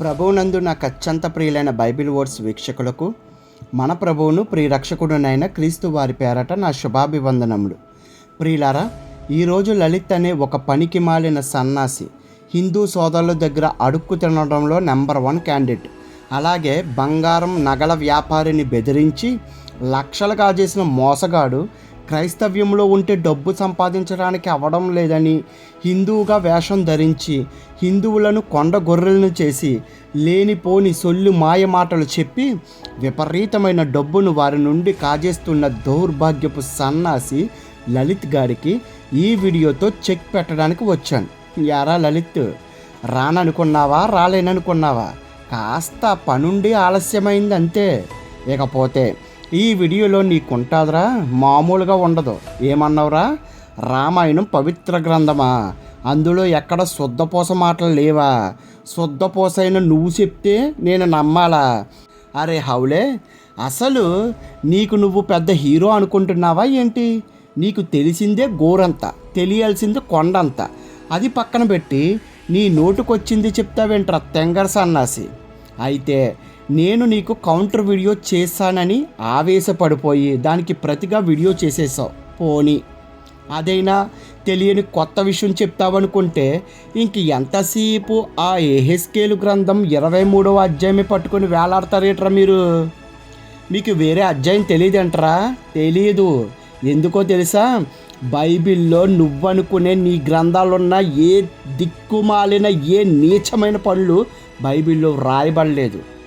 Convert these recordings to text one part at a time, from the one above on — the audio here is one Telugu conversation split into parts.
ప్రభువునందు నాకు అత్యంత ప్రియులైన బైబిల్ వర్డ్స్ వీక్షకులకు మన ప్రభువును ప్రియరక్షకుడునైన క్రీస్తు వారి పేరట నా శుభాభివందనములు. ప్రియులారా ఈరోజు లలిత్ అనే ఒక పనికి మాలిన సన్నాసి హిందూ సోదరుల దగ్గర అడుక్కు తినడంలో నెంబర్ వన్ క్యాండిడేట్. అలాగే బంగారం నగల వ్యాపారిని బెదిరించి లక్షలు కాజేసిన మోసగాడు క్రైస్తవ్యంలో ఉంటే డబ్బు సంపాదించడానికి అవ్వడం లేదని హిందువుగా వేషం ధరించి హిందువులను కొండ గొర్రెలను చేసి లేనిపోని సొల్లు మాయ మాటలు చెప్పి విపరీతమైన డబ్బును వారి నుండి కాజేస్తున్న దౌర్భాగ్యపు సన్నాసి లలిత్ గారికి ఈ వీడియోతో చెక్ పెట్టడానికి వచ్చాను. యారా లలిత్ రాననుకున్నావా రాలేననుకున్నావా? కాస్త పనుండి ఆలస్యమైంది అంతే ఇకపోతే ఈ వీడియోలో నీకుంటాదిరా మామూలుగా ఉండదు. ఏమన్నావురా? రామాయణం పవిత్ర గ్రంథమా? అందులో ఎక్కడ శుద్ధపూస మాటలు లేవా? శుద్ధపోసైన నువ్వు చెప్తే నేను నమ్మాలా? అరే హౌలే అసలు నీకు నువ్వు పెద్ద హీరో అనుకుంటున్నావా ఏంటి? నీకు తెలిసిందే గోరంత తెలియాల్సింది కొండంత. అది పక్కన పెట్టి నీ నోటుకొచ్చింది చెప్తావేంట్రా తెంగర సన్నాసి? అయితే నేను నీకు కౌంటర్ వీడియో చేశానని ఆవేశపడిపోయి దానికి ప్రతిగా వీడియో చేసేసావు పోనీ. అదైనా తెలియని కొత్త విషయం చెప్తావనుకుంటే ఇంక ఎంతసేపు ఆ ఏహెస్కేలు గ్రంథం ఇరవై మూడవ అధ్యాయమే పట్టుకొని వేలాడతారేట్రా మీరు? మీకు వేరే అధ్యాయం తెలియదంటరా? తెలియదు ఎందుకో తెలుసా? బైబిల్లో నువ్వనుకునే నీ గ్రంథాలున్న ఏ దిక్కుమాలిన ఏ నీచమైన పనులు బైబిల్లో రాయబడలేదు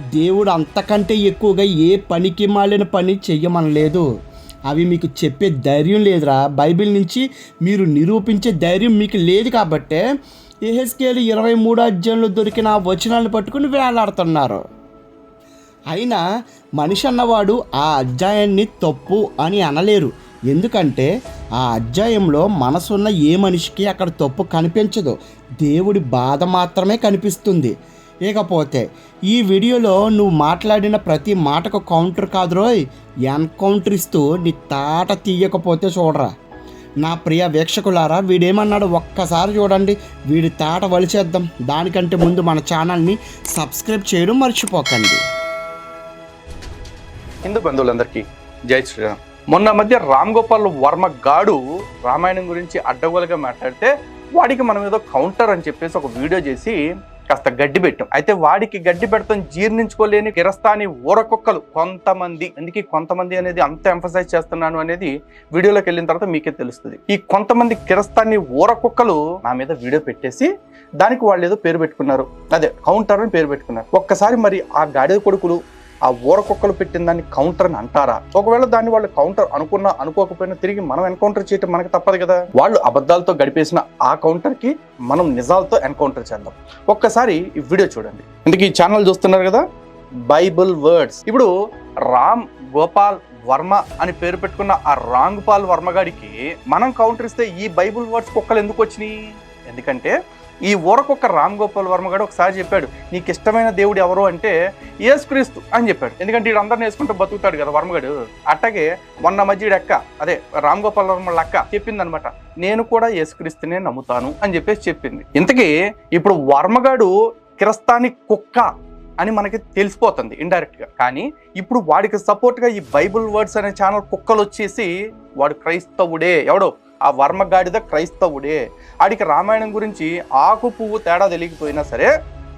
దేవుడు అంతకంటే ఎక్కువగా ఏ పనికి మాలిన పని చెయ్యమనలేదు అవి మీకు చెప్పే ధైర్యం లేదురా. బైబిల్ నుంచి మీరు నిరూపించే ధైర్యం మీకు లేదు కాబట్టే ఏహెస్కేలు ఇరవై మూడో అధ్యాయంలో దొరికిన వచనాలను పట్టుకుని వేలాడుతున్నారు. అయినా మనిషి అన్నవాడు ఆ అధ్యాయాన్ని తప్పు అని అనలేరు. ఎందుకంటే ఆ అధ్యాయంలో మనసున్న ఏ మనిషికి అక్కడ తప్పు కనిపించదు. దేవుడి బాధ మాత్రమే కనిపిస్తుంది. ఇకపోతే ఈ వీడియోలో నువ్వు మాట్లాడిన ప్రతి మాటకు కౌంటర్ కాదురోయ్ ఎన్కౌంటర్ ఇస్తూ నీ తాట తీయకపోతే చూడరా. నా ప్రియ వీక్షకులారా వీడేమన్నాడు? ఒక్కసారి చూడండి. వీడి తాట వలిచేద్దాం. దానికంటే ముందు మన ఛానల్ని సబ్స్క్రైబ్ చేయడం మర్చిపోకండి. హిందూ బంధువులందరికీ జై శ్రీరామ్. మొన్న మధ్య రామ్ గోపాల్ వర్మ గాడు రామాయణం గురించి అడ్డగోలుగా మాట్లాడితే వాడికి మనం ఏదో కౌంటర్ అని చెప్పేసి ఒక వీడియో చేసి కాస్త గడ్డి పెట్టాం. అయితే వాడికి గడ్డి పెడతాం జీర్ణించుకోలేని కిరస్తాని ఊరకొక్కలు కొంతమంది. అందుకే కొంతమంది అనేది అంత ఎంఫసైజ్ చేస్తున్నాను అనేది వీడియోలోకి వెళ్ళిన తర్వాత మీకే తెలుస్తుంది. ఈ కొంతమంది కిరస్తాన్ని ఊరకొక్కలు నా మీద వీడియో పెట్టేసి దానికి వాళ్ళు ఏదో పేరు పెట్టుకున్నారు. అదే కౌంటర్ అని పేరు పెట్టుకున్నారు. ఒక్కసారి మరి ఆ గాడిద కొడుకులు ఆ ఊరకొక్కలు పెట్టిన దాన్ని కౌంటర్ అని అంటారా? ఒకవేళ దాన్ని వాళ్ళు కౌంటర్ అనుకున్నా అనుకోకపోయినా తిరిగి మనం ఎన్కౌంటర్ చేయటం మనకి తప్పదు కదా. వాళ్ళు అబద్ధాలతో గడిపేసిన ఆ కౌంటర్కి మనం నిజాలతో ఎన్కౌంటర్ చేద్దాం. ఒక్కసారి ఈ వీడియో చూడండి. ఇందుకు ఈ ఛానల్ చూస్తున్నారు కదా? బైబుల్ వర్డ్స్ ఇప్పుడు రామ్ గోపాల్ వర్మ అని పేరు పెట్టుకున్న ఆ రాంగ్ పాల్ మనం కౌంటర్ ఇస్తే ఈ బైబుల్ వర్డ్స్ కుక్కలు ఎందుకు వచ్చినాయి? ఎందుకంటే ఈ ఊరకొక్క రామ్ గోపాల్ వర్మ గారు ఒకసారి చెప్పాడు నీకు ఇష్టమైన దేవుడు ఎవరు అంటే యేసుక్రీస్తు అని చెప్పాడు. ఎందుకంటే వీడు అందరిని వేసుకుంటూ బతుకుతాడు కదా వర్మగాడు అట్టగే మొన్న మధ్య అక్క అదే రామ్ గోపాల్ వర్మ అక్క చెప్పిందనమాట నేను కూడా యేసుక్రీస్తునే నమ్ముతాను అని చెప్పేసి చెప్పింది. ఇంతకీ ఇప్పుడు వర్మగాడు కిరస్తాని కుక్క అని మనకి తెలిసిపోతుంది ఇండైరెక్ట్గా కానీ ఇప్పుడు వాడికి సపోర్ట్గా ఈ బైబుల్ వర్డ్స్ అనే ఛానల్ కుక్కలు వచ్చేసి వాడు క్రైస్తవుడే. ఎవడో ఆ వర్మగాడిద క్రైస్తవుడే. ఆడికి రామాయణం గురించి ఆకు పువ్వు తేడా తెలియకపోయినా సరే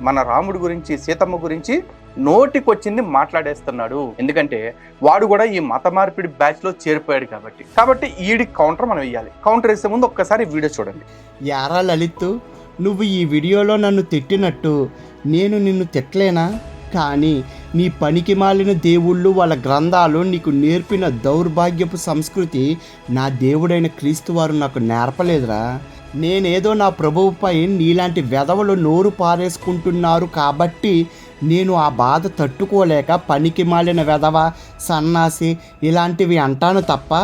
మన రాముడి గురించి సీతమ్మ గురించి నోటికొచ్చింది మాట్లాడేస్తున్నాడు. ఎందుకంటే వాడు కూడా ఈ మత మార్పిడి బ్యాచ్లో చేరిపోయాడు కాబట్టి. కాబట్టి ఈడి కౌంటర్ మనం వేయాలి కౌంటర్ వేసే ముందు ఒక్కసారి వీడియో చూడండి. యారా లలిత్ నువ్వు ఈ వీడియోలో నన్ను తిట్టినట్టు నేను నిన్ను తిట్టలేనా? కానీ నీ పనికి మాలిన దేవుళ్ళు వాళ్ళ గ్రంథాలు నీకు నేర్పిన దౌర్భాగ్యపు సంస్కృతి నా దేవుడైన క్రీస్తు వారు నాకు నేర్పలేదురా. నేనేదో నా ప్రభువుపై నీలాంటి వెధవలు నోరు పారేసుకుంటున్నారు కాబట్టి నేను ఆ బాధ తట్టుకోలేక పనికి మాలిన వెధవ సన్నాసి ఇలాంటివి అంటాను తప్ప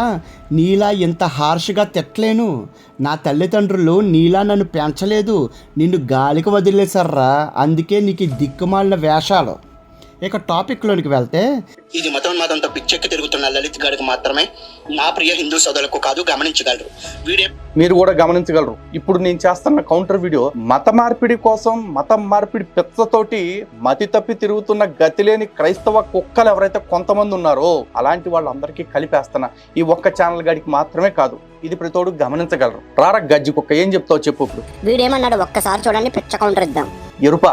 నీలా ఇంత హార్ష్గా తిట్టలేను. నా తల్లిదండ్రులు నీలా నన్ను పెంచలేదు. నిన్ను గాలికి వదిలేశారా? అందుకే నీకు దిక్కుమాలిన వేషాలు. ఇక టాపిక్లోనికి వెళ్తే ఇది మతోన్మాదంతో పిచ్చెక్కి తిరుగుతున్న లలిత్ గారికి మాత్రమే నా ప్రియ హిందూ సోదరులకు కాదు గమనించగలరు. వీడే మీరు కూడా గమనించగలరు. ఇప్పుడు నేను చేస్తున్న కౌంటర్ వీడియో మత మార్పిడి కోసం మత మార్పిడి పెచ్చతోటి మతి తప్పి తిరుగుతున్న గతి లేని క్రైస్తవ కుక్కలు ఎవరైతే కొంతమంది ఉన్నారో అలాంటి వాళ్ళందరికీ కలిపేస్తున్నా ఈ ఒక్క ఛానల్ గడికి మాత్రమే కాదు ఇది ప్రతోడు గమనించగలరు. రారా గజ్జి కుక్క ఏం చెప్తావు చెప్పు ఇప్పుడు. వీడేమన్నాడు? ఒక్కసారి చూడండి పిచ్చ కౌంటర్ ఇద్దాం. ఎరుప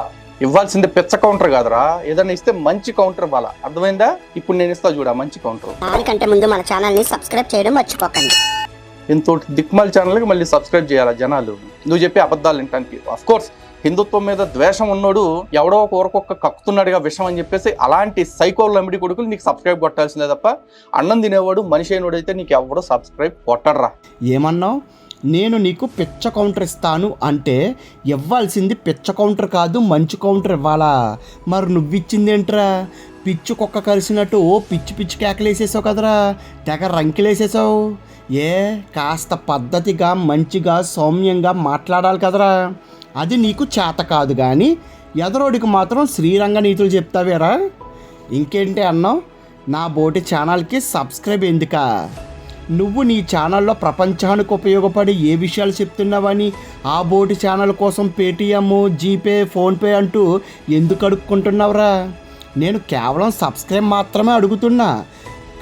ఇవ్వాల్సింది పెచ్చ కౌంటర్ కాదురా. ఏదైనా ఇస్తే మంచి కౌంటర్ ఇవ్వాలా అర్థమైందా? ఇప్పుడు నేను ఇస్తా చూడ మంచి కౌంటర్ దానికంటే ముందు మన ఛానల్ని సబ్స్క్రైబ్ చేయడం మర్చిపోకండి. ఇంతోటి దిక్మాల్ ఛానల్కి మళ్ళీ సబ్స్క్రైబ్ చేయాలా జనాలు? నువ్వు చెప్పే అబద్ధాలు వినటానికి. అఫ్ కోర్స్ హిందుత్వం మీద ద్వేషం ఉన్నోడు ఎవడో ఒక ఊరకొక్క కక్కుతున్నాడుగా విషం అని చెప్పేసి అలాంటి సైకోల్ నమ్మిడి కొడుకులు నీకు సబ్స్క్రైబ్ కొట్టాల్సిందే తప్ప అన్నం తినేవాడు మనిషి అయినోడైతే నీకు ఎవడో సబ్స్క్రైబ్ కొట్టడరా. ఏమన్నావు? నేను నీకు పిచ్చ కౌంటర్ ఇస్తాను అంటే ఇవ్వాల్సింది పిచ్చ కౌంటర్ కాదు మంచి కౌంటర్ ఇవ్వాలా? మరి నువ్వు ఇచ్చిందేంట్రా పిచ్చి కుక్క కలిసినట్టు ఓ పిచ్చి పిచ్చి కేకలేసేసావు కదరా? తెగ రంకిలేసేసావు ఏ కాస్త పద్ధతిగా మంచిగా సౌమ్యంగా మాట్లాడాలి కదరా? అది నీకు చేత కాదు కానీ ఎదరోడికి మాత్రం శ్రీరంగ నీతులు చెప్తావేరా? ఇంకేంటి అన్నావు నా బోటి ఛానల్కి సబ్స్క్రైబ్ ఎందుకా? నువ్వు నీ ఛానల్లో ప్రపంచానికి ఉపయోగపడి ఏ విషయాలు చెప్తున్నావని ఆ బోటి ఛానల్ కోసం పేటీఎం జీపే ఫోన్పే అంటూ ఎందుకు అడుక్కుంటున్నావురా? నేను కేవలం సబ్స్క్రైబ్ మాత్రమే అడుగుతున్నా.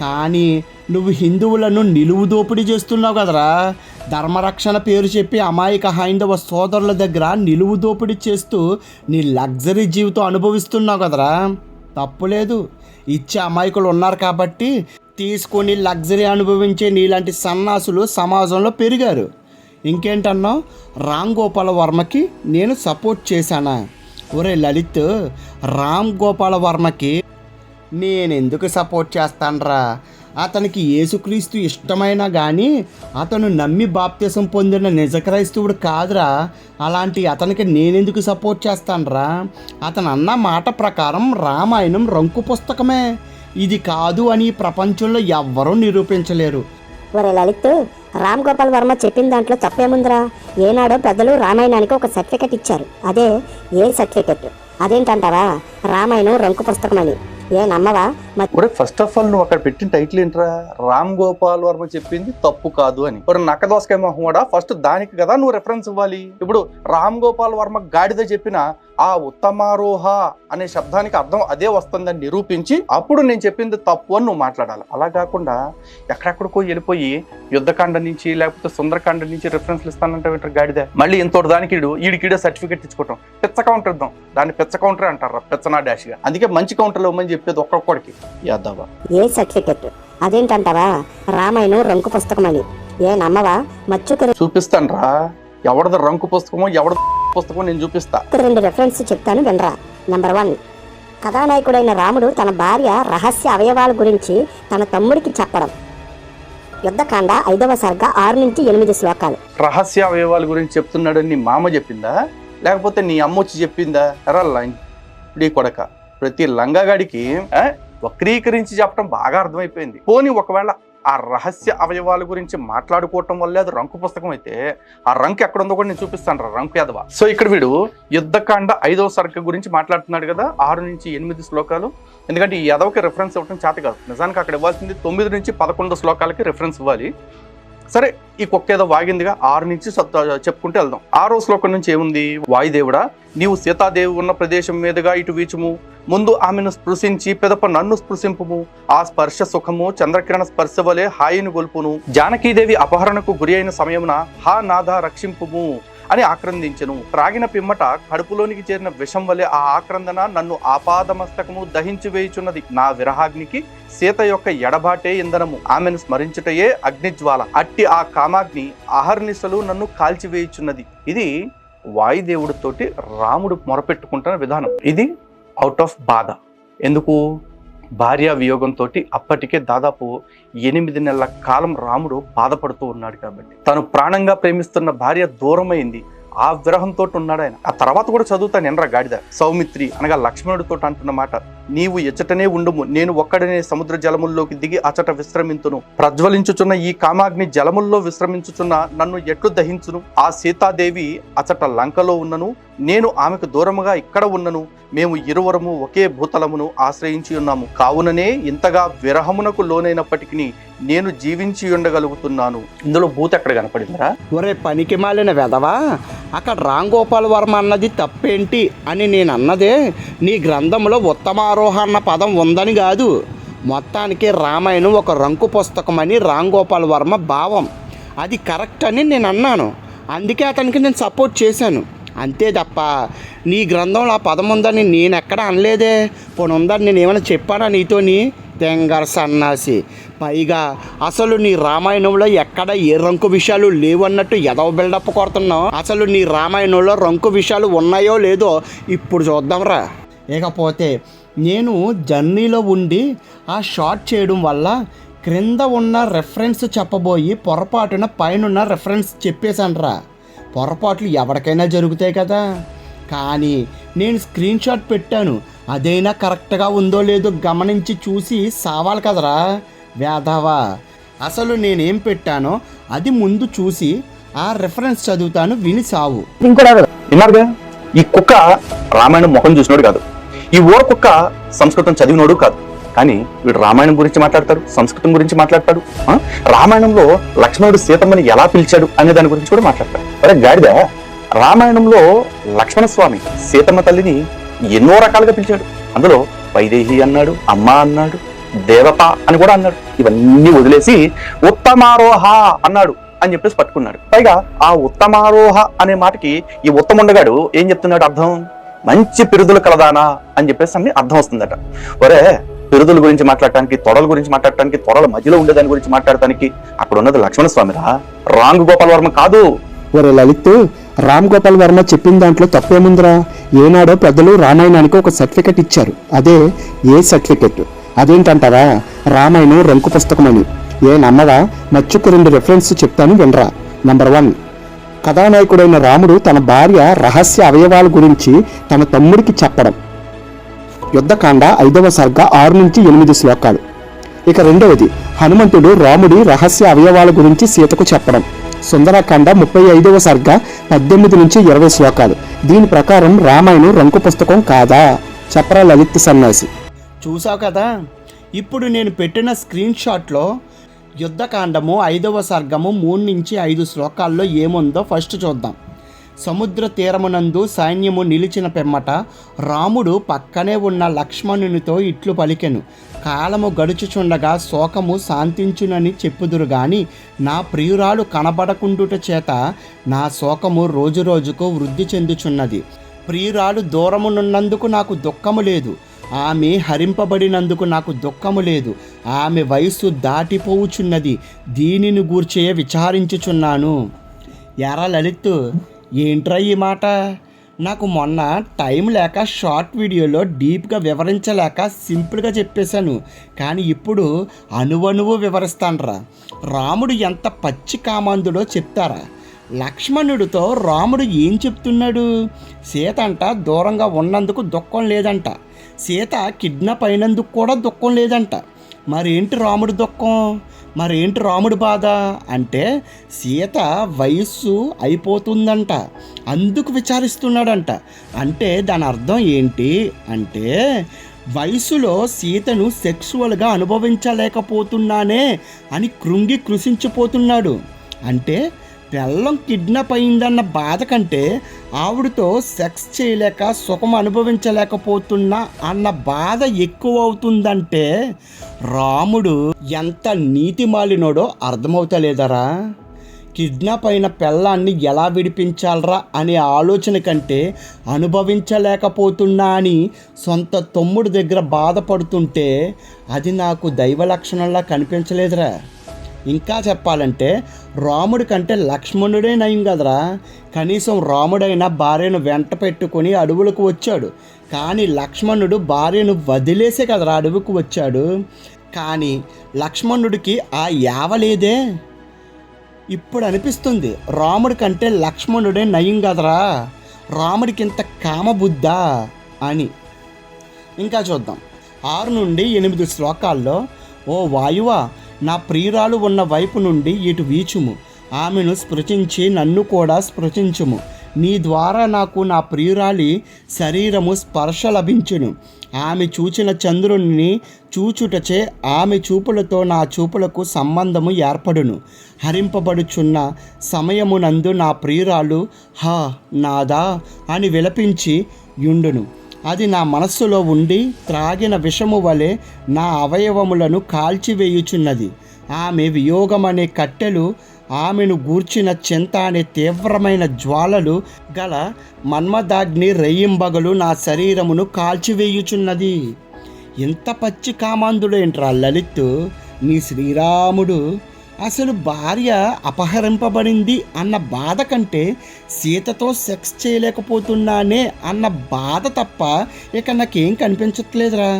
కానీ నువ్వు హిందువులను నిలువు దోపిడీ చేస్తున్నావు కదరా. ధర్మరక్షణ పేరు చెప్పి అమాయక హైందవ సోదరుల దగ్గర నిలువు దోపిడీ చేస్తూ నీ లగ్జరీ జీవితం అనుభవిస్తున్నావు కదరా. తప్పులేదు. ఇచ్చే అమాయకులు ఉన్నారు కాబట్టి తీసుకొని లగ్జరీ అనుభవించే నీలాంటి సన్నాసులు సమాజంలో పెరిగారు. ఇంకేంటన్నావు రామ్ గోపాల వర్మకి నేను సపోర్ట్ చేశానా? ఒరే లలిత్ రామ్ గోపాల వర్మకి నేను ఎందుకు సపోర్ట్ చేస్తానరా? అతనికి యేసుక్రీస్తు ఇష్టమైనా కానీ అతను నమ్మి బాప్త్యసం పొందిన నిజ క్రైస్తవుడు కాదురా. అలాంటి అతనికి నేనెందుకు సపోర్ట్ చేస్తానరా? అతను అన్న మాట ప్రకారం రామాయణం రంకు పుస్తకమే. ఇది కాదు అని ప్రపంచంలో ఎవ్వరూ నిరూపించలేరు. ఒరే లలిత్ రామ్ గోపాల్ వర్మ చెప్పిన దాంట్లో తప్పేముందిరా? ఏనాడో పెద్దలు రామాయణానికి ఒక సర్టిఫికెట్ ఇచ్చారు. అదే ఏ సర్టిఫికెట్? అదేంటంటావా? రామాయణం రంకు పుస్తకం అని. ఏ నమ్మవా? ఒరే ఫస్ట్ ఆఫ్ ఆల్ నువ్వు అక్కడ పెట్టిన టైటిల్ ఏంట్రా? రామ్ గోపాల్ వర్మ చెప్పింది తప్పు కాదు అని. ఇప్పుడు నక్కదోసకాయ మొహమ్మడా? ఫస్ట్ దానికి కదా నువ్వు రెఫరెన్స్ ఇవ్వాలి. ఇప్పుడు రామ్ గోపాల్ వర్మ గాడిద చెప్పిన ఆ ఉత్తమారోహ అనే శబ్దానికి అర్థం అదే వస్తుందని నిరూపించి అప్పుడు నేను చెప్పింది తప్పు అని నువ్వు మాట్లాడాలి. అలా కాకుండా ఎక్కడెక్కడికో వెళ్ళిపోయి యుద్ధకాండ నుంచి లేకపోతే సుందరకాండ నుంచి రిఫరెన్స్లు ఇస్తానంటే వింటారు గాడిద? మళ్ళీ ఇంతటి దానికి ఈడు ఈడికిడే సర్టిఫికేట్ ఇచ్చుకోవటం పెచ్చ కౌంటర్ ఇద్దాం. దాన్ని పెచ్చ కౌంటర్ అంటారు? పెచ్చనా డాష్గా. అందుకే మంచి కౌంటర్లు ఇవ్వమని చెప్పేది ఒక్కొక్కడికి. యాదవ ఏ సర్టిఫికెట్ అదేంటంటావా? రామాయణం రంకు పుస్తకం అని ఏ నమ్మవా? మచ్చుకు చూపిస్తాను రా ఎవడది రంకు పుస్తకమో ఎవడ పుస్తకమో నేను చూపిస్తా. రెండు రెఫరెన్స్ చెప్తాను వినరా. నంబర్ వన్ కథానాయకుడైన రాముడు తన భార్య రహస్య అవయవాల గురించి తన తమ్ముడికి చెప్పడం. యుద్ధకాండ ఐదవ సర్గ ఆరు నుంచి ఎనిమిది శ్లోకాలు. రహస్య అవయవాల గురించి చెప్తున్నాడని నీ మామ చెప్పిందా? లేకపోతే నీ అమ్మ వచ్చి చెప్పిందా? ఎరా లండి కొడక. ప్రతి లంగాగాడికి వక్రీకరించి చెప్పడం బాగా అర్థమైపోయింది. పోనీ ఒకవేళ ఆ రహస్య అవయవాల గురించి మాట్లాడుకోవటం వల్లే అది రంకు పుస్తకం అయితే ఆ రంకు ఎక్కడ ఉందో కూడా నేను చూపిస్తాను రా రంకు యాదవ. సో ఇక్కడ వీడు యుద్ధకాండ ఐదవ సరుకు గురించి మాట్లాడుతున్నాడు కదా ఆరు నుంచి ఎనిమిది శ్లోకాలు. ఎందుకంటే ఈ యదవకి రిఫరెన్స్ ఇవ్వడం చేత కాదు. నిజానికి అక్కడ ఇవ్వాల్సింది తొమ్మిది నుంచి పదకొండు శ్లోకాలకి రిఫరెన్స్ ఇవ్వాలి. సరే ఈ కుక్క ఏదో వాగిందిగా ఆరు నుంచి సత్- చెప్పుకుంటూ వెళ్దాం. ఆరో శ్లోకం నుంచి ఏముంది? వాయుదేవుడా నీవు సీతాదేవి ఉన్న ప్రదేశం మీదుగా ఇటు వీచుము. ముందు ఆమెను స్పృశించి పెదప నన్ను స్పృశింపుము. ఆ స్పర్శ సుఖము చంద్రకిరణ స్పర్శ వలె హాయిని గొల్పును. జానకీదేవి అపహరణకు గురి అయిన సమయమున హా నాథ రక్షింపుము. అని ఆక్రందించెను. త్రాగిన పిమ్మట కడుపులోనికి చేరిన విషం వలె ఆ ఆక్రందన నన్ను ఆపాదమస్తకము దహించి వేయుచున్నది. నా విరహాగ్నికి సీత యొక్క ఎడబాటే ఇంధనము. ఆమెను స్మరించుటయే అగ్నిజ్వాల. అట్టి ఆ కామాగ్ని అహర్నిశలు నన్ను కాల్చివేయుచున్నది ఇది వాయుదేవుడితోటి రాముడు మొరపెట్టుకుంటున్న విధానం. ఇది అవుట్ ఆఫ్ బాధ. ఎందుకు? భార్య వియోగంతో అప్పటికే దాదాపు ఎనిమిది నెలల కాలం రాముడు బాధపడుతూ ఉన్నాడు కాబట్టి. తను ప్రాణంగా ప్రేమిస్తున్న భార్య దూరమైంది. ఆ విరహంతో ఉన్నాడు ఆయన ఆ తర్వాత కూడా చదువుతాను ఎనరా గాడిద. సౌమిత్రి అనగా లక్ష్మణుడితో అంటున్న మాట నీవు ఎచ్చటనే ఉండుము నేను ఒక్కడనే సముద్ర జలముల్లోకి దిగి అచట విశ్రమించును ప్రజ్వలించుచున్న ఈ కామాగ్ని జలముల్లో విశ్రమించుచున్న నన్ను ఎట్లు దహించును? ఆ సీతాదేవి అచట లంకలో ఉన్నను నేను ఆమెకు దూరముగా ఇక్కడ ఉన్నను మేము ఇరువరము ఒకే భూతలమును ఆశ్రయించి ఉన్నాము. కావుననే ఇంతగా విరహమునకు లోనైనప్పటికీ నేను జీవించి ఉండగలుగుతున్నాను. ఇందులో భూత ఎక్కడ కనపడిందిరా? ఒరే పనికి మాలిన వెదవా అక్కడ రామ్ గోపాల్ వర్మ అన్నది తప్పేంటి అని నేను అన్నదే నీ గ్రంథంలో ఉత్తమారోహ అన్న పదం ఉందని కాదు. మొత్తానికి రామాయణం ఒక రంకు పుస్తకం అని రామ్ గోపాల్ వర్మ భావం. అది కరెక్ట్ అని నేను అన్నాను అందుకే అతనికి నేను సపోర్ట్ చేశాను. అంతే తప్ప నీ గ్రంథంలో ఆ పదం ఉందని నేను ఎక్కడ అనలేదే? పోనీ ఉందని నేను ఏమైనా చెప్పానా నీతోని? తెంగర్ సన్నాసి. పైగా అసలు నీ రామాయణంలో ఎక్కడ ఏ రంకు విషయాలు లేవన్నట్టు ఎదవ బిల్డప్ కొడుతున్నావు అసలు నీ రామాయణంలో రంకు విషయాలు ఉన్నాయో లేదో ఇప్పుడు చూద్దాంరా. ఇకపోతే నేను జర్నీలో ఉండి ఆ షార్ట్ చేయడం వల్ల క్రింద ఉన్న రెఫరెన్స్ చెప్పబోయి పొరపాటున పైన రెఫరెన్స్ చెప్పేశాన్రా. పొరపాట్లు ఎవరికైనా జరుగుతాయి కదా. కానీ నేను స్క్రీన్ షాట్ పెట్టాను. అదైనా కరెక్ట్గా ఉందో లేదో గమనించి చూసి సావాలి కదరా. వేదావా అసలు నేనేం పెట్టానో అది ముందు చూసి ఆ రెఫరెన్స్ చదువుతాను విని సావు. విన్నారుగా? ఈ కుక్క రామాయణం ముఖం చూసినోడు కాదు. ఈ ఓ కుక్క సంస్కృతం చదివినోడు కాదు. కానీ వీడు రామాయణం గురించి మాట్లాడతాడు సంస్కృతం గురించి మాట్లాడతాడు రామాయణంలో లక్ష్మణుడు సీతమ్మని ఎలా పిలిచాడు అనే దాని గురించి కూడా మాట్లాడతాడు. అరే గాడిద రామాయణంలో లక్ష్మణ స్వామి సీతమ్మ తల్లిని ఎన్నో రకాలుగా పిలిచాడు. అందులో వైదేహి అన్నాడు అమ్మ అన్నాడు దేవత అని కూడా అన్నాడు. ఇవన్నీ వదిలేసి ఉత్తమారోహ అన్నాడు అని చెప్పేసి పట్టుకున్నాడు. పైగా ఆ ఉత్తమారోహ అనే మాటకి ఈ ఉత్తముండగాడు ఏం చెప్తున్నాడు అర్థం? మంచి పిరుదులు కలదానా అని చెప్పేసి అన్ని అర్థం వస్తుందట. ఒరే పిరుదుల గురించి మాట్లాడటానికి తొడల గురించి మాట్లాడటానికి తొడల మధ్యలో ఉండే దాని గురించి మాట్లాడటానికి అక్కడ ఉన్నది లక్ష్మణ స్వామిరా రాంగ్ గోపాల్ వర్మ కాదు. ఒరే లలిత్ రామ్ గోపాల్ వర్మ చెప్పిన దాంట్లో తప్పేముందిరా? ఏనాడో పెద్దలు రామాయణానికి ఒక సర్టిఫికెట్ ఇచ్చారు. అదే ఏ సర్టిఫికెట్? అదేంటంటారా? రామాయణం రంకు పుస్తకం అని ఏ నమ్మవా మచ్చుకు రెండు రెఫరెన్స్ చెప్తాను వినరా. నంబర్ వన్ కథానాయకుడైన రాముడు తన భార్య రహస్య అవయవాల గురించి తన తమ్ముడికి చెప్పడం. యుద్ధకాండ ఐదవ సర్గ ఆరు నుంచి ఎనిమిది శ్లోకాలు. ఇక రెండవది హనుమంతుడు రాముడి రహస్య అవయవాల గురించి సీతకు చెప్పడం. సుందరకాండ ముప్పై ఐదవ సర్గ పద్దెనిమిది నుంచి ఇరవై శ్లోకాలు. దీని ప్రకారం రామాయణం రంకు పుస్తకం కాదా? చెప్పరా లలిత్ సన్యాసి. చూసావు కదా? ఇప్పుడు నేను పెట్టిన స్క్రీన్ షాట్లో యుద్ధకాండము ఐదవ సర్గము మూడు నుంచి ఐదు శ్లోకాల్లో ఏముందో ఫస్ట్ చూద్దాం. సముద్ర తీరమునందు సైన్యము నిలిచిన పెమ్మట రాముడు పక్కనే ఉన్న లక్ష్మణునితో ఇట్లు పలికెను. కాలము గడుచుచుండగా శోకము శాంతించునని చెప్పుదురు గాని నా ప్రియురాలు కనబడకుండుట చేత నా శోకము రోజురోజుకు వృద్ధి చెందుచున్నది. ప్రియురాలు దూరమునున్నందుకు నాకు దుఃఖము లేదు. ఆమె హరింపబడినందుకు నాకు దుఃఖము లేదు. ఆమె వయస్సు దాటిపోవుచున్నది. దీనిని గూర్చే విచారించుచున్నాను. ఎరా లలిత్ ఏంట్రా ఈ మాట? నాకు మొన్న టైం లేక షార్ట్ వీడియోలో డీప్గా వివరించలేక సింపుల్గా చెప్పేశాను. కానీ ఇప్పుడు అణువణువు వివరిస్తాన్రా. రాముడు ఎంత పచ్చి కామాంధుడో చెప్తారా? లక్ష్మణుడితో రాముడు ఏం చెప్తున్నాడు? సీత అంట దూరంగా ఉన్నందుకు దుఃఖం లేదంట. సీత కిడ్నాప్ అయినందుకు కూడా దుఃఖం లేదంట. మరేంటి రాముడి దుఃఖం? మరేంటి రాముడి బాధ? అంటే సీత వయస్సు అయిపోతుందంట. అందుకు విచారిస్తున్నాడంట. అంటే దాని అర్థం ఏంటి? అంటే వయసులో సీతను సెక్సువల్గా అనుభవించలేకపోతున్నానే అని కృంగి కృషించిపోతున్నాడు అంటే పెళ్ళం కిడ్నాప్ అయిందన్న బాధ కంటే ఆవిడతో సెక్స్ చేయలేక సుఖం అనుభవించలేకపోతున్నా అన్న బాధ ఎక్కువ అవుతుందంటే రాముడు ఎంత నీతిమాలినోడో అర్థమవుతలేదరా. కిడ్నాప్ అయిన పెళ్ళాన్ని ఎలా విడిపించాలరా అనే ఆలోచన కంటే అనుభవించలేకపోతున్నా అని సొంత తమ్ముడు దగ్గర బాధపడుతుంటే అది నాకు దైవ లక్షణంలా కనిపించలేదురా. ఇంకా చెప్పాలంటే రాముడి కంటే లక్ష్మణుడే నయం కదరా. కనీసం రాముడైనా భార్యను వెంట పెట్టుకొని అడవులకు వచ్చాడు. కానీ లక్ష్మణుడు భార్యను వదిలేసే కదరా అడవుకు వచ్చాడు. కానీ లక్ష్మణుడికి ఆ యావలేదే ఇప్పుడు అనిపిస్తుంది రాముడి కంటే లక్ష్మణుడే నయం కదరా. రాముడికి ఇంత కామబుద్ధా అని. ఇంకా చూద్దాం. ఆరు నుండి ఎనిమిది శ్లోకాల్లో ఓ వాయువా నా ప్రియురాలు ఉన్న వైపు నుండి ఇటు వీచుము. ఆమెను స్పృశించి నన్ను కూడా స్పృశించుము. నీ ద్వారా నాకు నా ప్రియురాలి శరీరము స్పర్శ లభించును. ఆమె చూచిన చంద్రుణ్ణి చూచుటచే ఆమె చూపులతో నా చూపులకు సంబంధము ఏర్పడును. హరింపబడుచున్న సమయమునందు నా ప్రియురాలు హా నాదా అని విలపించి యుండును. అది నా మనస్సులో ఉండి త్రాగిన విషము వలె నా అవయవములను కాల్చివేయుచున్నది. ఆమె వియోగమనే కట్టెలు ఆమెను గూర్చిన చింత అనే తీవ్రమైన జ్వాలలు గల మన్మదాగ్ని రెయ్యింబగలు నా శరీరమును కాల్చివేయుచున్నది. ఇంత పచ్చి కామాంధుడేంట్రా లలిత్? నీ శ్రీరాముడు అసలు భార్య అపహరింపబడింది అన్న బాధ కంటే సీతతో సెక్స్ చేయలేకపోతున్నానే అన్న బాధ తప్ప ఇక నాకేం కనిపించట్లేదురా.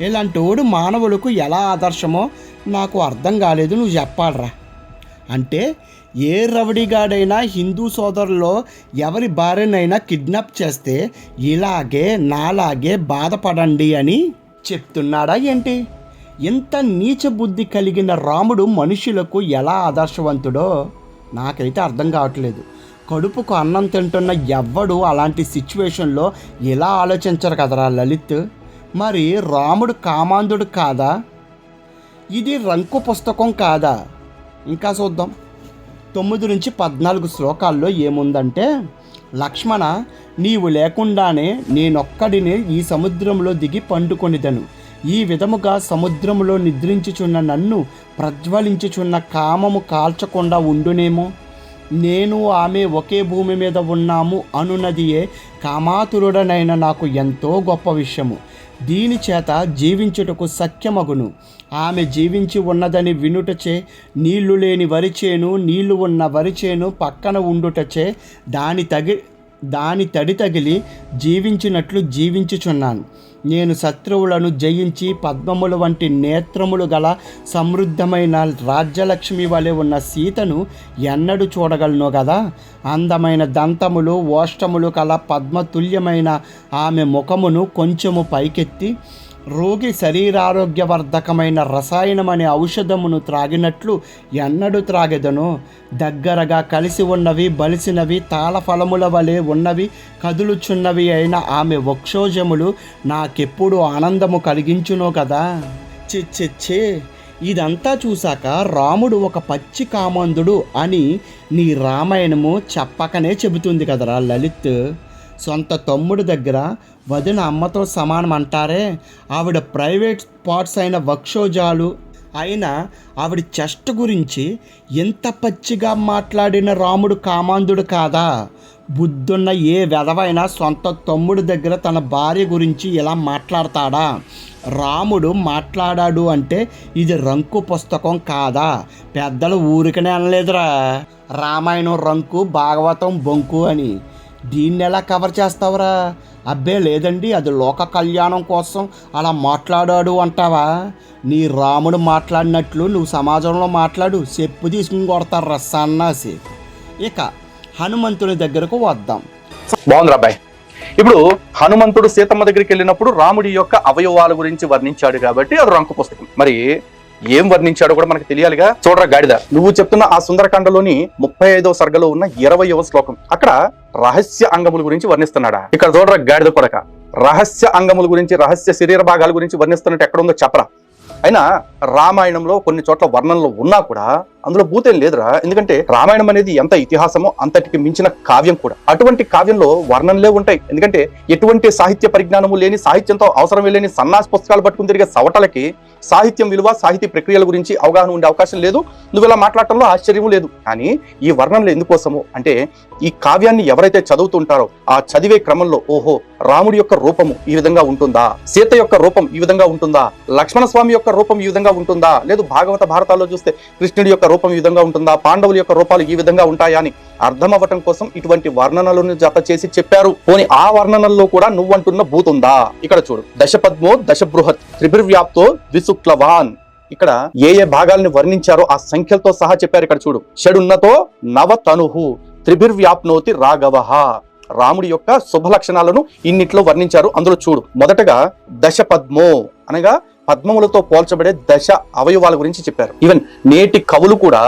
ఇలాంటోడు మానవులకు ఎలా ఆదర్శమో నాకు అర్థం కాలేదు నువ్వు చెప్పాలరా. అంటే ఏ రవడిగాడైనా హిందూ సోదరులో ఎవరి భార్యనైనా కిడ్నాప్ చేస్తే ఇలాగే నాలాగే బాధపడండి అని చెప్తున్నాడా ఏంటి? ఇంత నీచ బుద్ధి కలిగిన రాముడు మనుషులకు ఎలా ఆదర్శవంతుడో నాకైతే అర్థం కావట్లేదు. కడుపుకు అన్నం తింటున్న ఎవ్వడు అలాంటి సిచ్యువేషన్లో ఇలా ఆలోచించరు కదరా లలిత్? మరి రాముడు కామాంధుడు కాదా? ఇది రంకు పుస్తకం కాదా? ఇంకా చూద్దాం. తొమ్మిది నుంచి పద్నాలుగు శ్లోకాల్లో ఏముందంటే లక్ష్మణ నీవు లేకుండానే నేనొక్కడిని ఈ సముద్రంలో దిగి పండుకొనిదను ఈ విధముగా సముద్రములో నిద్రించుచున్న నన్ను ప్రజ్వలించుచున్న కామము కాల్చకుండా ఉండునేమో? నేను ఆమె ఒకే భూమి మీద ఉన్నాము అనునదియే కామాతురుడనైన నాకు ఎంతో గొప్ప విషయము. దీని చేత జీవించుటకు సఖ్యమగును. ఆమె జీవించి ఉన్నదని వినుటచే నీళ్ళు లేని వరిచేను నీళ్ళు ఉన్న వరిచేను పక్కన ఉండుటచే దాని తగి దాని తడి తగిలి జీవించినట్లు జీవించుచున్నాను. నేను శత్రువులను జయించి పద్మముల వంటి నేత్రములు గల సమృద్ధమైన రాజ్యలక్ష్మి వలె ఉన్న సీతను ఎన్నడూ చూడగలను కదా అందమైన దంతములు ఓష్టములు కల పద్మతుల్యమైన ఆమె ముఖమును కొంచెము పైకెత్తి రోగి శరీరారోగ్యవర్ధకమైన రసాయనమనే ఔషధమును త్రాగినట్లు ఎన్నడూ త్రాగెదను. దగ్గరగా కలిసి ఉన్నవి బలిసినవి తాళఫలముల వలె ఉన్నవి కదులుచున్నవి అయిన ఆమె వక్షోజములు నాకెప్పుడు ఆనందము కలిగించునో కదా చిచ్చెచ్చే ఇదంతా చూశాక రాముడు ఒక పచ్చి కామందుడు అని నీ రామాయణము చెప్పకనే చెబుతుంది కదరా లలిత్. సొంత తమ్ముడు దగ్గర వదిన అమ్మతో సమానం అంటారే? ఆవిడ ప్రైవేట్ స్పాట్స్ అయిన వక్షోజాలు అయినా ఆవిడ చెస్ట్ గురించి ఎంత పచ్చిగా మాట్లాడిన రాముడు కామాంధుడు కాదా? బుద్ధున్న ఏ వెధవైనా సొంత తమ్ముడు దగ్గర తన భార్య గురించి ఇలా మాట్లాడతాడా? రాముడు మాట్లాడాడు అంటే ఇది రంకు పుస్తకం కాదా? పెద్దలు ఊరికనే అనలేదురా. రామాయణం రంకు భాగవతం బొంకు అని. దీన్ని ఎలా కవర్ చేస్తావురా? అబ్బే లేదండి అది లోక కళ్యాణం కోసం అలా మాట్లాడాడు అంటావా? నీ రాముడు మాట్లాడినట్లు నువ్వు సమాజంలో మాట్లాడు చెప్పు తీసుకుని కొడతారు సన్నాసి. ఇక హనుమంతుని దగ్గరకు వద్దాం. బాగుంది అబ్బాయి. ఇప్పుడు హనుమంతుడు సీతమ్మ దగ్గరికి వెళ్ళినప్పుడు రాముడి యొక్క అవయవాల గురించి వర్ణించాడు కాబట్టి అది రంకు పుస్తకం మరి ఏం వర్ణించాడో కూడా మనకు తెలియాలిగా. చూడరా గాడిద నువ్వు చెప్తున్న ఆ సుందరకాండలోని ముప్పై ఐదవ సర్గలో ఉన్న ఇరవయవ శ్లోకం. అక్కడ రహస్య అంగముల గురించి వర్ణిస్తున్నాడా? ఇక్కడ చూడరా గాడిద కొడక. రహస్య అంగముల గురించి రహస్య శరీర భాగాల గురించి వర్ణిస్తున్నట్టు ఎక్కడ ఉందో చెప్పరా. అయినా రామాయణంలో కొన్ని చోట్ల వర్ణనలు ఉన్నా కూడా అందులో భూతేం లేదురా. ఎందుకంటే రామాయణం అనేది ఎంత ఇతిహాసమో అంతటికి మించిన కావ్యం కూడా. అటువంటి కావ్యంలో వర్ణనలే ఉంటాయి. ఎందుకంటే ఎటువంటి సాహిత్య పరిజ్ఞానము లేని సాహిత్యంతో అవసరం లేని సన్నాసి పుస్తకాలు పట్టుకుని తిరిగే సవటలకి సాహిత్యం విలువ సాహిత్య ప్రక్రియల గురించి అవగాహన ఉండే అవకాశం లేదు. నువ్వు ఇలా మాట్లాడటంలో ఆశ్చర్యం లేదు. కానీ ఈ వర్ణనలు ఎందుకోసము? అంటే ఈ కావ్యాన్ని ఎవరైతే చదువుతుంటారో ఆ చదివే క్రమంలో ఓహో రాముడి యొక్క రూపము ఈ విధంగా ఉంటుందా? సీత యొక్క రూపం ఈ విధంగా ఉంటుందా? లక్ష్మణ స్వామి యొక్క రూపం ఈ విధంగా ఉంటుందా? లేదు భాగవత భారతాల్లో చూస్తే కృష్ణుడి యొక్క రూపం ఈ విధంగా ఉంటుందా? పాండవుల యొక్క రూపాలు ఈ విధంగా ఉంటాయా అని అర్థం అవ్వటం కోసం ఇటువంటి వర్ణనలను జత చేసి చెప్పారు. పోని ఆ వర్ణనల్లో కూడా నువ్వంటున్న భూతుందా? ఇక్కడ చూడు. దశపద్మో దశబృహత్ త్రిభిర్వ్యాప్తో ద్విశుక్లవాన్. ఇక్కడ ఏ ఏ భాగాల్ని వర్ణించారో ఆ సంఖ్యలతో సహా చెప్పారు ఇక్కడ చూడు. షడున్నతో నవ తనుహు త్రిభిర్వ్యాప్నోతి రాఘవ. రాముడి యొక్క శుభ లక్షణాలను ఇన్నిట్లో వర్ణించారు. అందులో చూడు. మొదటగా దశ పద్మో అనగా పద్మములతో పోల్చబడే దశ అవయవాల గురించి చెప్పారు. ఈవెన్ నేటి కవులు కూడా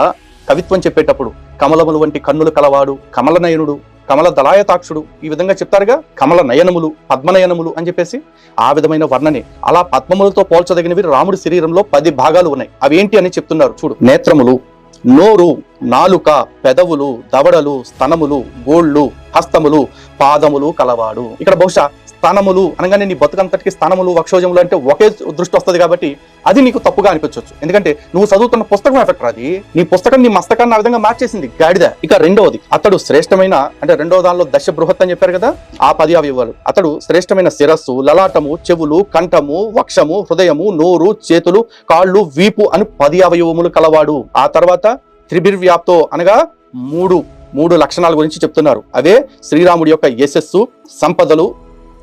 కవిత్వం చెప్పేటప్పుడు కమలములు వంటి కన్నులు కలవాడు కమలనయనుడు కమల దళాయతాక్షుడు ఈ విధంగా చెప్తారుగా? కమల నయనములు పద్మనయనములు అని చెప్పేసి ఆ విధమైన వర్ణనే అలా పద్మములతో పోల్చదగినవి రాముడి శరీరంలో పది భాగాలు ఉన్నాయి. అవి ఏంటి అని చెప్తున్నారు చూడు. నేత్రములు నోరు నాలుక పెదవులు దవడలు స్తనములు గోళ్ళు హస్తములు పాదములు కలవాడు. ఇక్కడ బహుశా స్థానములు అనగానే నీ బతుకంతటికి స్థానములు వక్షోజములు అంటే ఒకే దృష్టి వస్తుంది కాబట్టి అది నీకు తప్పుగా అనిపించవచ్చు ఎందుకంటే నువ్వు చదువుతున్న పుస్తకం ఎఫెక్ట్ అది నీ పుస్తకం నీ మస్తకాన్ని ఆ విధంగా మార్చేసింది గాడిద. ఇక రెండవది అతడు శ్రేష్టమైన అంటే రెండవ దానిలో దశ బృహత్ అని చెప్పారు కదా ఆ పది అవయవాలు. అతడు శ్రేష్టమైన శిరస్సు లలాటము చెవులు కంఠము వక్షము హృదయము నోరు చేతులు కాళ్ళు వీపు అని పది అవయవములు కలవాడు. ఆ తర్వాత త్రిభిర్వ్యాప్తో అనగా మూడు మూడు లక్షణాల గురించి చెప్తున్నారు. అవే శ్రీరాముడి యొక్క యశస్సు సంపదలు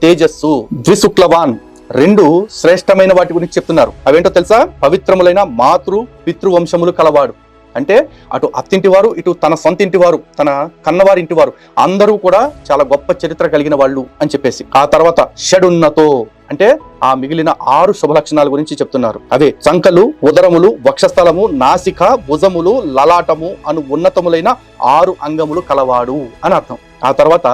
తేజస్సు ద్విశుక్లవాన్ రెండు శ్రేష్టమైన వాటి గురించి చెప్తున్నారు. అవేంటో తెలుసా? పవిత్రములైన మాతృ పితృవంశములు కలవాడు. అంటే అటు అత్తింటి వారు ఇటు తన సొంత ఇంటి వారు తన కన్నవారి ఇంటి వారు అందరూ కూడా చాలా గొప్ప చరిత్ర కలిగిన వాళ్ళు అని చెప్పేసి. ఆ తర్వాత షడున్నతో అంటే ఆ మిగిలిన ఆరు శుభ లక్షణాల గురించి చెప్తున్నారు. అదే సంకలు ఉదరములు వక్షస్థలము నాసిక భుజములు లలాటము అను ఉన్నతములైన ఆరు అంగములు కలవాడు అని అర్థం. ఆ తర్వాత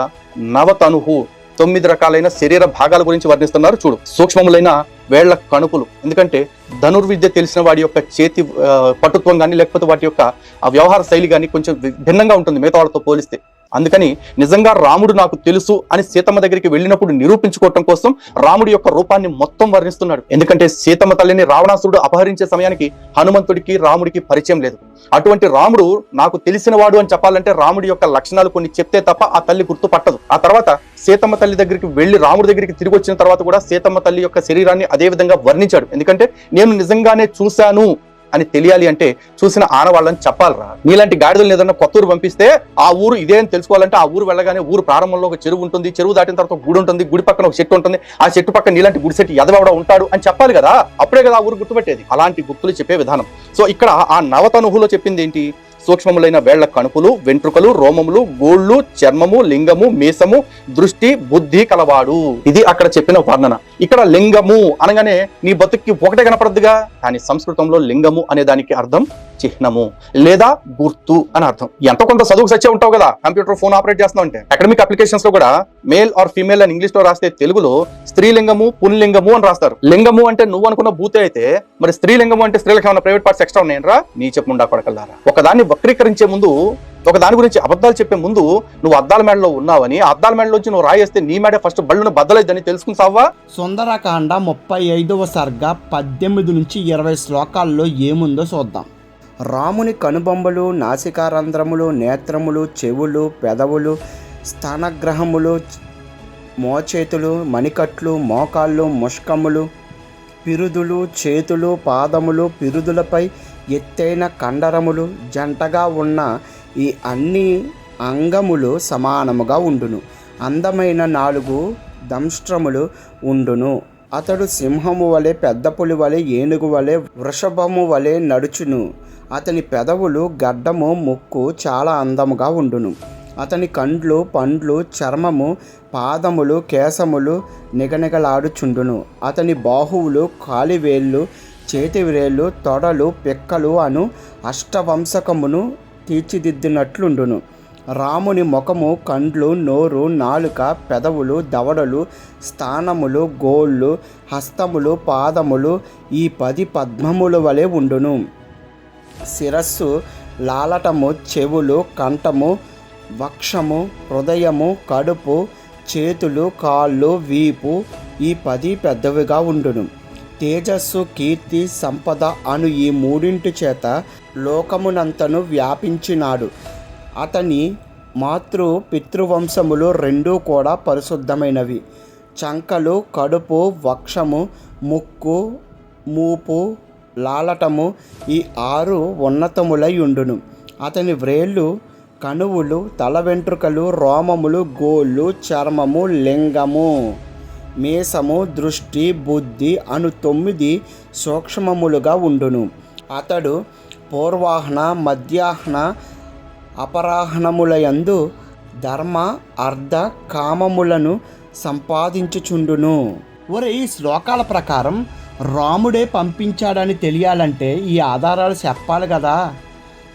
నవతనుహు తొమ్మిది రకాలైన శరీర భాగాల గురించి వర్ణిస్తున్నారు. చూడు సూక్ష్మములైన వేళ్ళ కణుపులు ఎందుకంటే ధనుర్విద్య తెలిసిన వాడి యొక్క చేతి పటుత్వం కానీ లేకపోతే వాటి యొక్క ఆ వ్యవహార శైలి కానీ కొంచెం భిన్నంగా ఉంటుంది మిగతా వాళ్ళతో పోలిస్తే. అందుకని నిజంగా రాముడు నాకు తెలుసు అని సీతమ్మ దగ్గరికి వెళ్ళినప్పుడు నిరూపించుకోవటం కోసం రాముడి యొక్క రూపాన్ని మొత్తం వర్ణిస్తున్నాడు. ఎందుకంటే సీతమ్మ తల్లిని రావణాసురుడు అపహరించే సమయానికి హనుమంతుడికి రాముడికి పరిచయం లేదు. అటువంటి రాముడు నాకు తెలిసిన వాడు అని చెప్పాలంటే రాముడి యొక్క లక్షణాలు కొన్ని చెప్తే తప్ప ఆ తల్లి గుర్తుపట్టదు. ఆ తర్వాత సీతమ్మ తల్లి దగ్గరికి వెళ్ళి రాముడి దగ్గరికి తిరిగి వచ్చిన తర్వాత కూడా సీతమ్మ తల్లి యొక్క శరీరాన్ని అదే విధంగా వర్ణించాడు. ఎందుకంటే నేను నిజంగానే చూశాను అని తెలియాలి అంటే చూసిన ఆనవాళ్ళని చెప్పాలరా. నీలాంటి గాడిదలు ఏదన్నా కొత్త ఊరు పంపిస్తే ఆ ఊరు ఇదే అని తెలుసుకోవాలంటే ఆ ఊరు వెళ్ళగానే ఊరు ప్రారంభంలో ఒక చెరువు ఉంటుంది చెరువు దాటిన తర్వాత గుడి ఉంటుంది గుడి పక్కన ఒక చెట్టు ఉంటుంది. ఆ చెట్టు పక్కన నీలాంటి గుడి చెట్టు ఎదవడ ఉంటాడు అని చెప్పాలి కదా. అప్పుడే కదా ఆ ఊరు గుర్తుపెట్టేది. అలాంటి గుర్తులు చెప్పే విధానం. సో ఇక్కడ ఆ నవతనుహులో చెప్పింది ఏంటి? సూక్ష్మములైన వేళ్ళ కణుపులు వెంట్రుకలు రోమములు గోళ్ళు చర్మము లింగము మీసము దృష్టి బుద్ధి కలవాడు. ఇది అక్కడ చెప్పిన వర్ణన. ఇక్కడ లింగము అనగానే నీ బతుక్కి ఒకటే కనపడద్దుగా కానీ సంస్కృతంలో లింగము అనే దానికి అర్థం చిహ్నము లేదా గుర్తు అని అర్థం. ఎంత కొంత చదువుకు సచ్చే ఉంటావు కదా? కంప్యూటర్ ఫోన్ ఆపరేట్ చేస్తున్నావు అంటే. అకాడమిక్ అప్లికేషన్స్లో కూడా మేల్ ఆర్ ఫీమేల్ అని ఇంగ్లీష్లో రాస్తే తెలుగులో స్త్రీలింగము పుల్లింగము అని రాస్తారు. లింగము అంటే నువ్వు అనుకున్న భూతే అయితే మరి స్త్రీలింగము అంటే స్త్రీలకు ఏమైనా ప్రైవేట్ పార్ట్స్ ఎక్స్ట్రా ఉన్నాయనరా? నీ చెప్పుండా కొడకల్లారా? ఒకదాన్ని వక్రీకరించే ముందు ఒక దాని గురించి అబద్ధాలు చెప్పే ముందు నువ్వు అద్దాల మేడలో ఉన్నావని అద్దాల అద్దాల మేడలోంచి నువ్వు రాయేస్తే నీ మేడ ఫస్ట్ బళ్ళను బద్దలేదని తెలుసుకుని సుందరకాండ ముప్పై ఐదవ సర్గ పద్దెనిమిది నుంచి ఇరవై శ్లోకాల్లో ఏముందో చూద్దాం. రాముని కనుబొమ్మలు నాసికారంధ్రములు నేత్రములు చెవులు పెదవులు స్థానగ్రహములు మోచేతులు మణికట్లు మోకాళ్ళు ముష్కములు పిరుదులు చేతులు పాదములు పిరుదులపై ఎత్తైన కండరములు జంటగా ఉన్న ఈ అన్ని అంగములు సమానముగా ఉండును. అందమైన నాలుగు దంష్ట్రములు ఉండును. అతడు సింహము వలె పెద్ద పులి వలె ఏనుగు వలె వృషభము వలె నడుచును. అతని పెదవులు గడ్డము ముక్కు చాలా అందముగా ఉండును. అతని కండ్లు పండ్లు చర్మము పాదములు కేశములు నిగనిగలాడుచుండును. అతని బాహువులు కాలివేళ్ళు చేతివేళ్ళు తొడలు పిక్కలు అను అష్టవంశకమును తీర్చిదిద్దినట్లుండును. రాముని ముఖము కండ్లు నోరు నాలుక పెదవులు దవడలు స్థానములు గోళ్ళు హస్తములు పాదములు ఈ పది పద్మముల వలె ఉండును. శిరస్సు లాలటము చెవులు కంఠము వక్షము హృదయము కడుపు చేతులు కాళ్ళు వీపు ఈ పది పెద్దవిగా ఉండును. తేజస్సు కీర్తి సంపద అను ఈ మూడింటి చేత లోకమునంతను వ్యాపించినాడు. అతని మాతృ పితృవంశములు రెండూ కూడా పరిశుద్ధమైనవి. చంకలు కడుపు వక్షము ముక్కు మూపు లాలటము ఈ ఆరు ఉన్నతములై ఉండును. అతని వ్రేళ్ళు కణువులు తల వెంట్రుకలు రోమములు గోళ్ళు చర్మము లింగము మీసము దృష్టి బుద్ధి అను తొమ్మిది సూక్ష్మములుగా ఉండును. అతడు పూర్వాహ్న మధ్యాహ్న అపరాహ్నములయందు ధర్మ అర్ధ కామములను సంపాదించుచుండును. ఒరే ఈ శ్లోకాల ప్రకారం రాముడే పంపించాడని తెలియాలంటే ఈ ఆధారాలు చెప్పాలి కదా.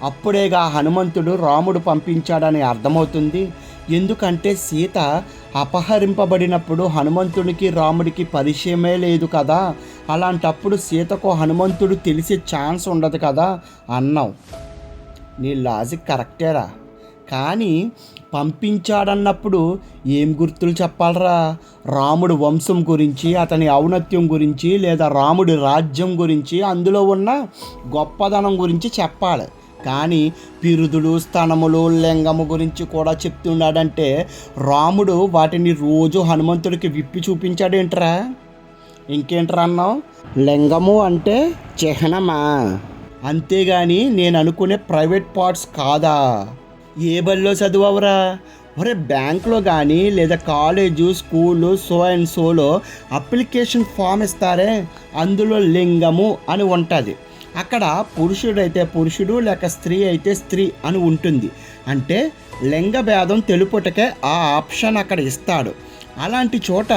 అప్పుడేగా హనుమంతుడు రాముడు పంపించాడని అర్థమవుతుంది. ఎందుకంటే సీత అపహరింపబడినప్పుడు హనుమంతుడికి రాముడికి పరిచయమే లేదు కదా. అలాంటప్పుడు సీతకు హనుమంతుడు తెలిసే ఛాన్స్ ఉండదు కదా అన్నావు. నీ లాజిక్ కరెక్టేరా. కానీ పంపించాడన్నప్పుడు ఏం గుర్తులు చెప్పాలరా? రాముడు వంశం గురించి అతని ఔన్నత్యం గురించి లేదా రాముడి రాజ్యం గురించి అందులో ఉన్న గొప్పదనం గురించి చెప్పాలి. కానీ పిరుదులు స్థనములు లింగము గురించి కూడా చెప్తున్నాడంటే రాముడు వాటిని రోజు హనుమంతుడికి విప్పి చూపించాడేంట్రా? ఇంకేంట్రా అన్నావు? లింగము అంటే చిహ్నమా? అంతేగాని నేను అనుకునే ప్రైవేట్ పార్ట్స్ కాదా? ఏ బడిలో చదువవురా? ఒరే బ్యాంక్లో కానీ లేదా కాలేజు స్కూలు సో అండ్ సోలో అప్లికేషన్ ఫామ్ ఇస్తారే? అందులో లింగము అని ఉంటుంది. అక్కడ పురుషుడైతే పురుషుడు లేక స్త్రీ అయితే స్త్రీ అని ఉంటుంది. అంటే లింగ భేదం తెలుపుటకే ఆ ఆప్షన్ అక్కడ ఇస్తాడు. అలాంటి చోట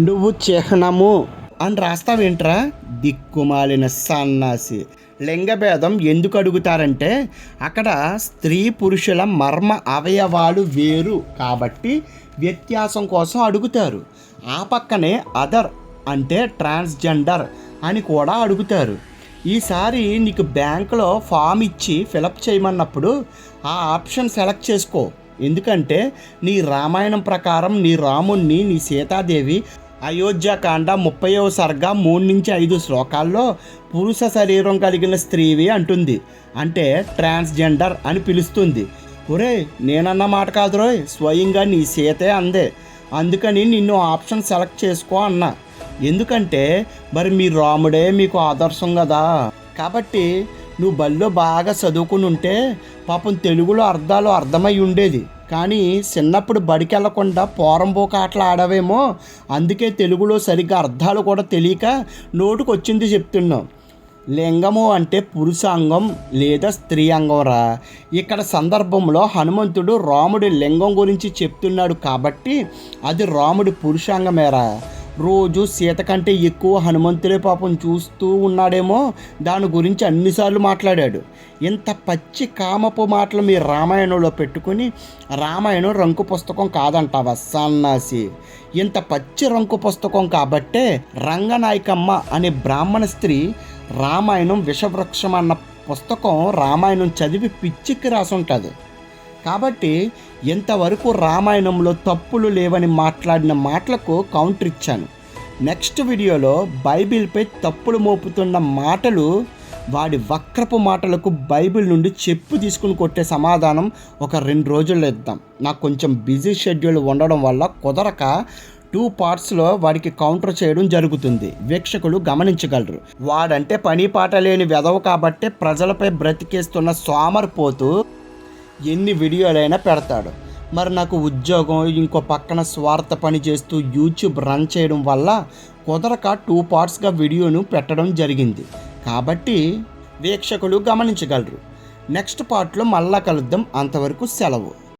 నువ్వు చిహ్నము అని రాస్తావేంట్రా? దిక్కుమాలిన సన్నాసి. లింగభేదం ఎందుకు అడుగుతారంటే అక్కడ స్త్రీ పురుషుల మర్మ అవయవాలు వేరు కాబట్టి వ్యత్యాసం కోసం అడుగుతారు. ఆ పక్కనే అదర్ అంటే ట్రాన్స్జెండర్ అని కూడా అడుగుతారు. ఈసారి నీకు బ్యాంకులో ఫామ్ ఇచ్చి ఫిలప్ చేయమన్నప్పుడు ఆ ఆప్షన్ సెలెక్ట్ చేసుకో. ఎందుకంటే నీ రామాయణం ప్రకారం నీ రాముణ్ణి నీ సీతాదేవి అయోధ్యకాండ ముప్పైవ సర్గ మూడు నుంచి ఐదు శ్లోకాల్లో పురుష శరీరం కలిగిన స్త్రీవి అంటుంది. అంటే ట్రాన్స్జెండర్ అని పిలుస్తుంది. ఒరే నేనన్న మాట కాదురోయ్ స్వయంగా నీ సీతే అందే. అందుకని నిన్ను ఆప్షన్ సెలెక్ట్ చేసుకో అన్నా. ఎందుకంటే మరి మీ రాముడే మీకు ఆదర్శం కదా కాబట్టి నువ్వు బల్లో బాగా చదువుకుని ఉంటే పాపం తెలుగులో అర్థాలు అర్థమై ఉండేది. కానీ చిన్నప్పుడు బడికి వెళ్ళకుండా పోరంబోక ఆటలు ఆడవేమో అందుకే తెలుగులో సరిగ్గా అర్థాలు కూడా తెలియక నోటుకు వచ్చింది లింగము అంటే పురుషాంగం లేదా స్త్రీ అంగం రా. ఇక్కడ సందర్భంలో హనుమంతుడు రాముడి లింగం గురించి చెప్తున్నాడు కాబట్టి అది రాముడి పురుషాంగమేరా రోజు సీత కంటే ఎక్కువ హనుమంతుడే పాపం చూస్తూ ఉన్నాడేమో. దాని గురించి అన్నిసార్లు మాట్లాడాడు. ఇంత పచ్చి కామపు మాటలు మీ రామాయణంలో పెట్టుకుని రామాయణం రంకు పుస్తకం కాదంటావా సన్నాసి? ఇంత పచ్చి రంకు పుస్తకం కాబట్టే రంగనాయకమ్మ అనే బ్రాహ్మణ స్త్రీ రామాయణం విషవృక్షం అన్న పుస్తకం రామాయణం చదివి పిచ్చిక్కి రాసుంటుంది. కాబట్టి ఇంతవరకు రామాయణంలో తప్పులు లేవని మాట్లాడిన మాటలకు కౌంటర్ ఇచ్చాను. నెక్స్ట్ వీడియోలో బైబిల్పై తప్పులు మోపుతున్న మాటలు వాడి వక్రపు మాటలకు బైబిల్ నుండి చెప్పు తీసుకుని కొట్టే సమాధానం ఒక రెండు రోజుల్లో ఇద్దాం. నాకు కొంచెం బిజీ షెడ్యూల్ ఉండడం వల్ల కుదరక టూ పార్ట్స్లో వాడికి కౌంటర్ చేయడం జరుగుతుంది. వీక్షకులు గమనించగలరు. వాడంటే పని పాట లేని వెదవ కాబట్టే ప్రజలపై బ్రతికేస్తున్న సోమరిపోతూ ఎన్ని వీడియోలైనా పెడతాడు. మరి నాకు ఉద్యోగం ఇంకో పక్కన స్వార్థ పని చేస్తూ యూట్యూబ్ రన్ చేయడం వల్ల కుదరక టూ పార్ట్స్గా వీడియోను పెట్టడం జరిగింది. కాబట్టి వీక్షకులు గమనించగలరు. నెక్స్ట్ పార్ట్లో మళ్ళా కలుద్దాం. అంతవరకు సెలవు.